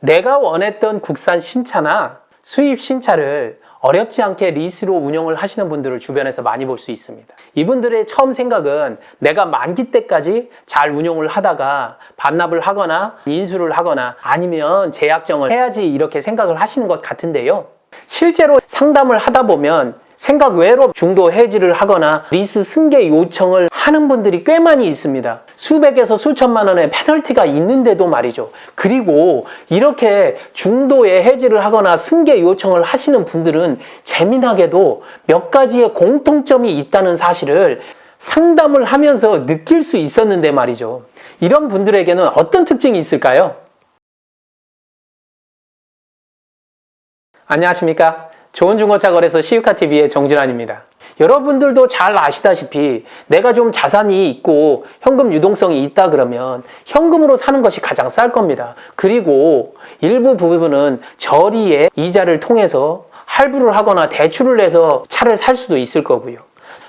내가 원했던 국산 신차나 수입 신차를 어렵지 않게 리스로 운영을 하시는 분들을 주변에서 많이 볼 수 있습니다. 이분들의 처음 생각은 내가 만기 때까지 잘 운용을 하다가 반납을 하거나 인수를 하거나 아니면 재약정을 해야지 이렇게 생각을 하시는 것 같은데요. 실제로 상담을 하다 보면 생각 외로 중도 해지를 하거나 리스 승계 요청을 하는 분들이 꽤 많이 있습니다. 수백에서 수천만 원의 페널티가 있는데도 말이죠. 그리고 이렇게 중도에 해지를 하거나 승계 요청을 하시는 분들은 재미나게도 몇 가지의 공통점이 있다는 사실을 상담을 하면서 느낄 수 있었는데 말이죠. 이런 분들에게는 어떤 특징이 있을까요? 안녕하십니까? 좋은 중고차 거래소 시유카 TV의 정진환입니다. 여러분들도 잘 아시다시피 내가 좀 자산이 있고 현금 유동성이 있다 그러면 현금으로 사는 것이 가장 쌀 겁니다. 그리고 일부 부분은 저리의 이자를 통해서 할부를 하거나 대출을 해서 차를 살 수도 있을 거고요.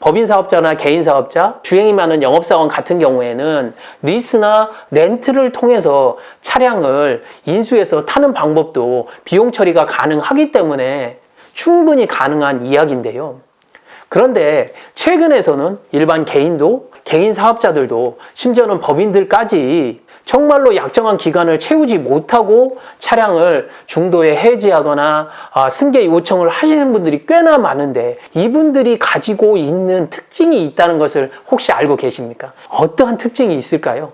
법인 사업자나 개인 사업자, 주행이 많은 영업사원 같은 경우에는 리스나 렌트를 통해서 차량을 인수해서 타는 방법도 비용 처리가 가능하기 때문에 충분히 가능한 이야기인데요. 그런데 최근에서는 일반 개인도 개인 사업자들도 심지어는 법인들까지 정말로 약정한 기간을 채우지 못하고 차량을 중도에 해지하거나 아, 승계 요청을 하시는 분들이 꽤나 많은데 이분들이 가지고 있는 특징이 있다는 것을 혹시 알고 계십니까? 어떠한 특징이 있을까요?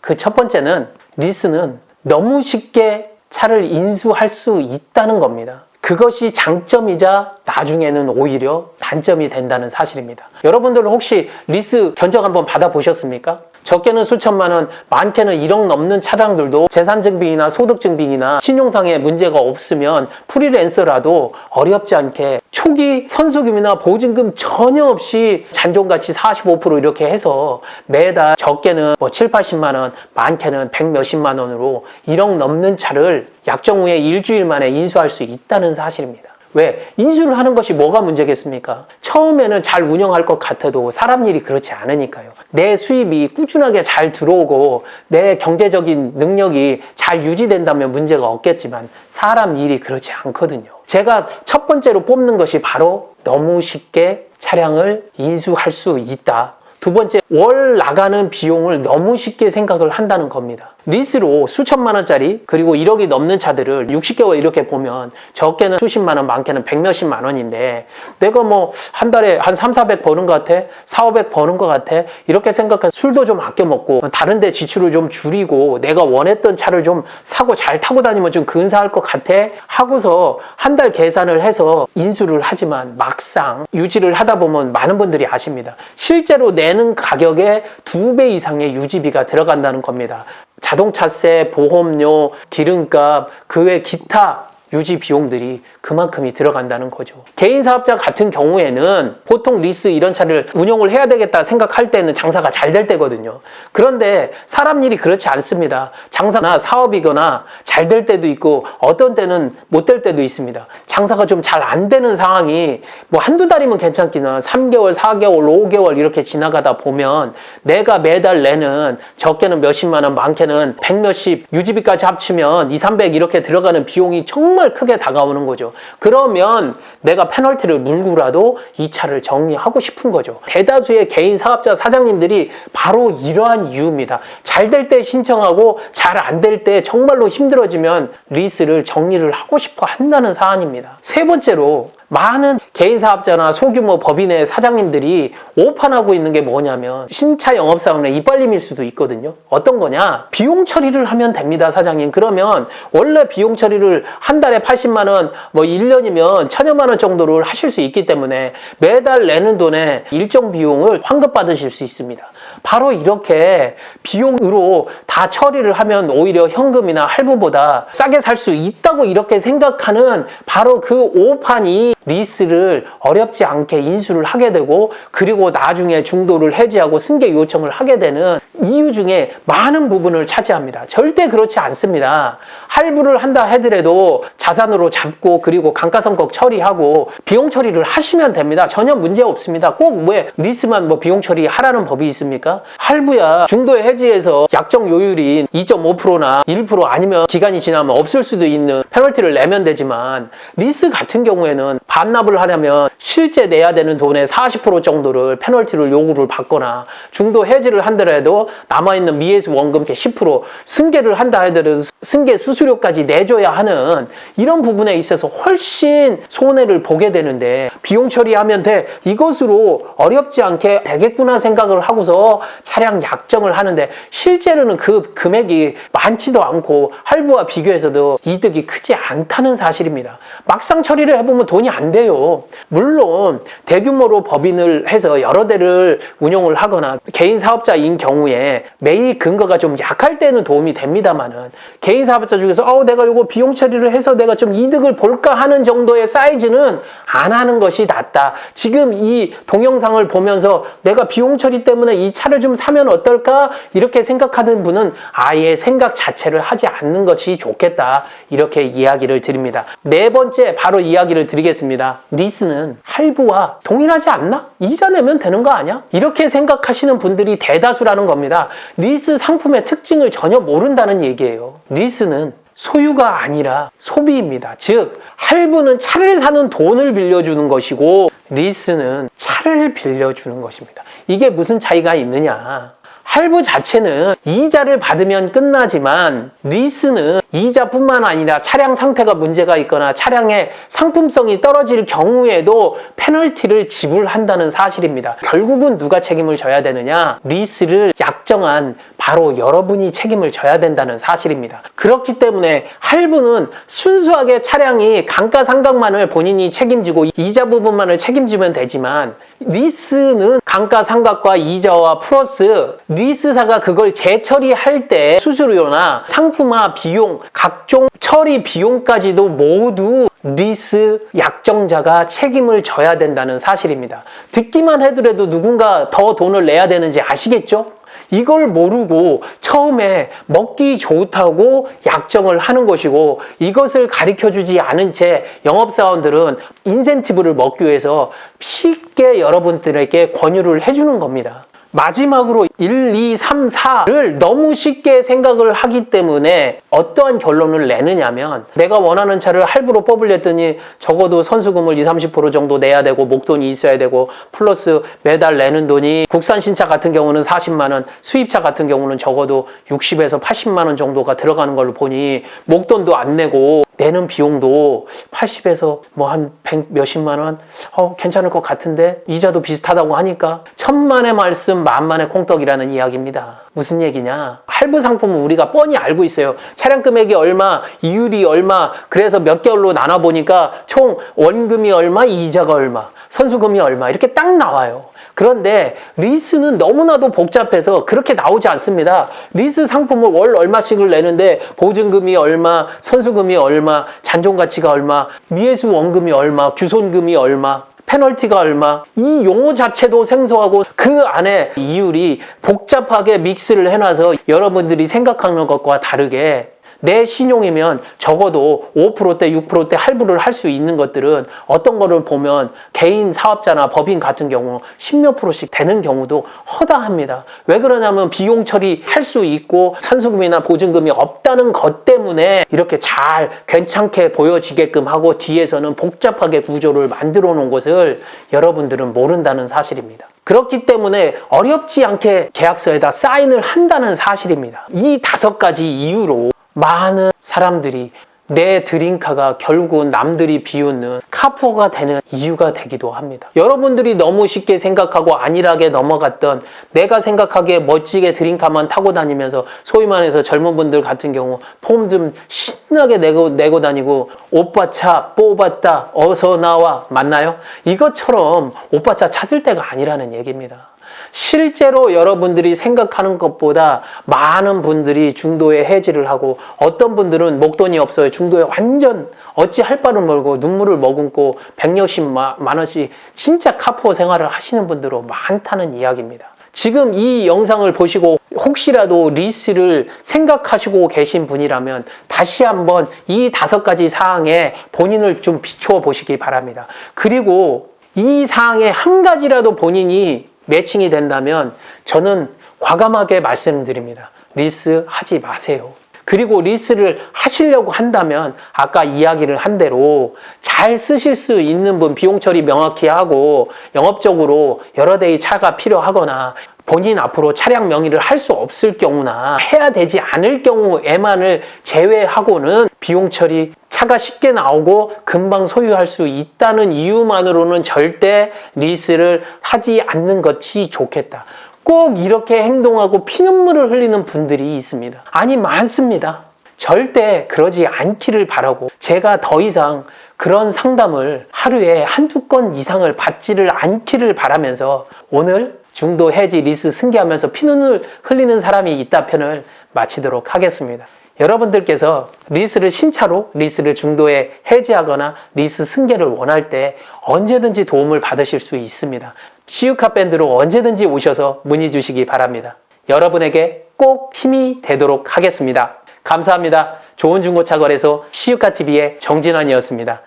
그 첫 번째는 리스는 너무 쉽게 차를 인수할 수 있다는 겁니다. 그것이 장점이자 나중에는 오히려 단점이 된다는 사실입니다. 여러분들 혹시 리스 견적 한번 받아보셨습니까? 적게는 수천만 원, 많게는 1억 넘는 차량들도 재산 증빙이나 소득 증빙이나 신용상의 문제가 없으면 프리랜서라도 어렵지 않게 초기 선수금이나 보증금 전혀 없이 잔존가치 45% 이렇게 해서 매달 적게는 뭐 7, 80만 원, 많게는 100 몇십만 원으로 1억 넘는 차를 약정 후에 일주일 만에 인수할 수 있다는 사실입니다. 왜? 인수를 하는 것이 뭐가 문제겠습니까? 처음에는 잘 운영할 것 같아도 사람 일이 그렇지 않으니까요. 내 수입이 꾸준하게 잘 들어오고 내 경제적인 능력이 잘 유지된다면 문제가 없겠지만 사람 일이 그렇지 않거든요. 제가 첫 번째로 뽑는 것이 바로 너무 쉽게 차량을 인수할 수 있다. 두 번째, 월 나가는 비용을 너무 쉽게 생각을 한다는 겁니다. 리스로 수천만 원짜리 그리고 1억이 넘는 차들을 60개월 이렇게 보면 적게는 수십만 원, 많게는 백몇십만 원인데 내가 뭐 한 달에 한 3, 400 버는 것 같아? 4, 500 버는 것 같아? 이렇게 생각해서 술도 좀 아껴 먹고 다른 데 지출을 좀 줄이고 내가 원했던 차를 좀 사고 잘 타고 다니면 좀 근사할 것 같아? 하고서 한 달 계산을 해서 인수를 하지만 막상 유지를 하다 보면 많은 분들이 아십니다. 실제로 내는 가격의 두 배 이상의 유지비가 들어간다는 겁니다. 자동차세, 보험료, 기름값, 그 외 기타 유지 비용들이 그만큼이 들어간다는 거죠. 개인 사업자 같은 경우에는 보통 리스 이런 차를 운용을 해야 되겠다 생각할 때는 장사가 잘 될 때거든요. 그런데 사람 일이 그렇지 않습니다. 장사나 사업이거나 잘 될 때도 있고 어떤 때는 못 될 때도 있습니다. 장사가 좀 잘 안 되는 상황이 뭐 한두 달이면 괜찮기는 3개월, 4개월, 5개월 이렇게 지나가다 보면 내가 매달 내는 적게는 몇십만 원, 많게는 백 몇십 유지비까지 합치면 2, 300 이렇게 들어가는 비용이 정말 크게 다가오는 거죠. 그러면 내가 페널티를 물고라도 이 차를 정리하고 싶은 거죠. 대다수의 개인 사업자 사장님들이 바로 이러한 이유입니다. 잘 될 때 신청하고 잘 안 될 때 정말로 힘들어지면 리스를 정리를 하고 싶어 한다는 사안입니다. 세 번째로 많은 개인 사업자나 소규모 법인의 사장님들이 오판하고 있는 게 뭐냐면 신차 영업 사원의 이빨림일 수도 있거든요. 어떤 거냐? 비용 처리를 하면 됩니다, 사장님. 그러면 원래 비용 처리를 한 달에 80만 원, 뭐 1년이면 천여만 원 정도를 하실 수 있기 때문에 매달 내는 돈에 일정 비용을 환급 받으실 수 있습니다. 바로 이렇게 비용으로 다 처리를 하면 오히려 현금이나 할부보다 싸게 살 수 있다고 이렇게 생각하는 바로 그 오판이 리스를 어렵지 않게 인수를 하게 되고 그리고 나중에 중도를 해지하고 승계 요청을 하게 되는 이유 중에 많은 부분을 차지합니다. 절대 그렇지 않습니다. 할부를 한다 하더라도 자산으로 잡고 그리고 감가상각 처리하고 비용 처리를 하시면 됩니다. 전혀 문제 없습니다. 꼭 왜 리스만 뭐 비용 처리하라는 법이 있습니까? 할부야 중도에 해지해서 약정 요율이 2.5%나 1% 아니면 기간이 지나면 없을 수도 있는 페널티를 내면 되지만 리스 같은 경우에는 반납을 하려면 실제 내야 되는 돈의 40% 정도를 페널티를 요구를 받거나 중도 해지를 한다라도 남아있는 미해수 원금 10% 승계를 한다 하더라도 승계 수수료까지 내줘야 하는 이런 부분에 있어서 훨씬 손해를 보게 되는데 비용 처리하면 돼 이것으로 어렵지 않게 되겠구나 생각을 하고서 차량 약정을 하는데 실제로는 그 금액이 많지도 않고 할부와 비교해서도 이득이 크지 않다는 사실입니다. 막상 처리를 해보면 돈이 안 돼요. 물론 대규모로 법인을 해서 여러 대를 운영을 하거나 개인 사업자인 경우에 매입 근거가 좀 약할 때는 도움이 됩니다만은 개인 사업자 중에서 어 내가 이거 비용 처리를 해서 내가 좀 이득을 볼까 하는 정도의 사이즈는 안 하는 것이 낫다. 지금 이 동영상을 보면서 내가 비용 처리 때문에 이 차를 좀 사면 어떨까 이렇게 생각하는 분은 아예 생각 자체를 하지 않는 것이 좋겠다. 이렇게 이야기를 드립니다. 네 번째 바로 이야기를 드리겠습니다. 리스는 할부와 동일하지 않나? 이자 내면 되는 거 아니야? 이렇게 생각하시는 분들이 대다수라는 겁니다. 리스 상품의 특징을 전혀 모른다는 얘기예요. 리스는 소유가 아니라 소비입니다. 즉, 할부는 차를 사는 돈을 빌려주는 것이고, 리스는 차를 빌려주는 것입니다. 이게 무슨 차이가 있느냐? 할부 자체는 이자를 받으면 끝나지만 리스는 이자뿐만 아니라 차량 상태가 문제가 있거나 차량의 상품성이 떨어질 경우에도 페널티를 지불한다는 사실입니다. 결국은 누가 책임을 져야 되느냐? 리스를 약정한 바로 여러분이 책임을 져야 된다는 사실입니다. 그렇기 때문에 할부는 순수하게 차량이 감가상각만을 본인이 책임지고 이자 부분만을 책임지면 되지만 리스는 감가상각과 이자와 플러스 리스사가 그걸 재처리할 때 수수료나 상품화 비용, 각종 처리 비용까지도 모두 리스 약정자가 책임을 져야 된다는 사실입니다. 듣기만 해더라도 누군가 더 돈을 내야 되는지 아시겠죠? 이걸 모르고 처음에 먹기 좋다고 약정을 하는 것이고 이것을 가르쳐 주지 않은 채 영업사원들은 인센티브를 먹기 위해서 쉽게 여러분들에게 권유를 해주는 겁니다. 마지막으로 1, 2, 3, 4를 너무 쉽게 생각을 하기 때문에 어떠한 결론을 내느냐면 내가 원하는 차를 할부로 뽑으려더니 적어도 선수금을 2, 30% 정도 내야 되고 목돈이 있어야 되고 플러스 매달 내는 돈이 국산 신차 같은 경우는 40만 원, 수입차 같은 경우는 적어도 60에서 80만 원 정도가 들어가는 걸로 보니 목돈도 안 내고 내는 비용도 80에서 뭐 한 100 몇십만 원, 어, 괜찮을 것 같은데? 이자도 비슷하다고 하니까 천만의 말씀 만만의 콩떡이라는 이야기입니다. 무슨 얘기냐? 할부 상품은 우리가 뻔히 알고 있어요. 차량 금액이 얼마, 이율이 얼마, 그래서 몇 개월로 나눠 보니까 총 원금이 얼마, 이자가 얼마, 선수금이 얼마 이렇게 딱 나와요. 그런데 리스는 너무나도 복잡해서 그렇게 나오지 않습니다. 리스 상품을 월 얼마씩을 내는데 보증금이 얼마, 선수금이 얼마, 잔존 가치가 얼마, 미해수 원금이 얼마, 규손금이 얼마, 페널티가 얼마? 이 용어 자체도 생소하고 그 안에 이율이 복잡하게 믹스를 해놔서 여러분들이 생각하는 것과 다르게 내 신용이면 적어도 5%대, 6%대 할부를 할 수 있는 것들은 어떤 거를 보면 개인 사업자나 법인 같은 경우 10몇 프로씩 되는 경우도 허다합니다. 왜 그러냐면 비용 처리할 수 있고 산수금이나 보증금이 없다는 것 때문에 이렇게 잘 괜찮게 보여지게끔 하고 뒤에서는 복잡하게 구조를 만들어 놓은 것을 여러분들은 모른다는 사실입니다. 그렇기 때문에 어렵지 않게 계약서에다 사인을 한다는 사실입니다. 이 다섯 가지 이유로 많은 사람들이 내 드림카가 결국은 남들이 비웃는 카푸어가 되는 이유가 되기도 합니다. 여러분들이 너무 쉽게 생각하고 안일하게 넘어갔던 내가 생각하기에 멋지게 드림카만 타고 다니면서 소위 말해서 젊은 분들 같은 경우 폼 좀 신나게 내고, 내고 다니고 오빠 차 뽑았다 어서 나와 맞나요? 이것처럼 오빠 차 찾을 때가 아니라는 얘기입니다. 실제로 여러분들이 생각하는 것보다 많은 분들이 중도에 해지를 하고 어떤 분들은 목돈이 없어요. 중도에 완전 어찌 할 바를 모르고 눈물을 머금고 백여십 만 원씩 진짜 카푸어 생활을 하시는 분들도 많다는 이야기입니다. 지금 이 영상을 보시고 혹시라도 리스를 생각하시고 계신 분이라면 다시 한번 이 다섯 가지 사항에 본인을 좀 비추어 보시기 바랍니다. 그리고 이 사항에 한 가지라도 본인이 매칭이 된다면 저는 과감하게 말씀드립니다. 리스 하지 마세요. 그리고 리스를 하시려고 한다면 아까 이야기를 한 대로 잘 쓰실 수 있는 분 비용 처리 명확히 하고 영업적으로 여러 대의 차가 필요하거나 본인 앞으로 차량 명의를 할 수 없을 경우나 해야 되지 않을 경우에만을 제외하고는 비용 처리 차가 쉽게 나오고 금방 소유할 수 있다는 이유만으로는 절대 리스를 하지 않는 것이 좋겠다. 꼭 이렇게 행동하고 피눈물을 흘리는 분들이 있습니다. 아니, 많습니다. 절대 그러지 않기를 바라고 제가 더 이상 그런 상담을 하루에 한두 건 이상을 받지를 않기를 바라면서 오늘 중도 해지 리스 승계하면서 피눈을 흘리는 사람이 있다 편을 마치도록 하겠습니다. 여러분들께서 리스를 신차로 리스를 중도에 해지하거나 리스 승계를 원할 때 언제든지 도움을 받으실 수 있습니다. 시우카 밴드로 언제든지 오셔서 문의 주시기 바랍니다. 여러분에게 꼭 힘이 되도록 하겠습니다. 감사합니다. 좋은 중고차 거래소 시우카 TV의 정진환이었습니다.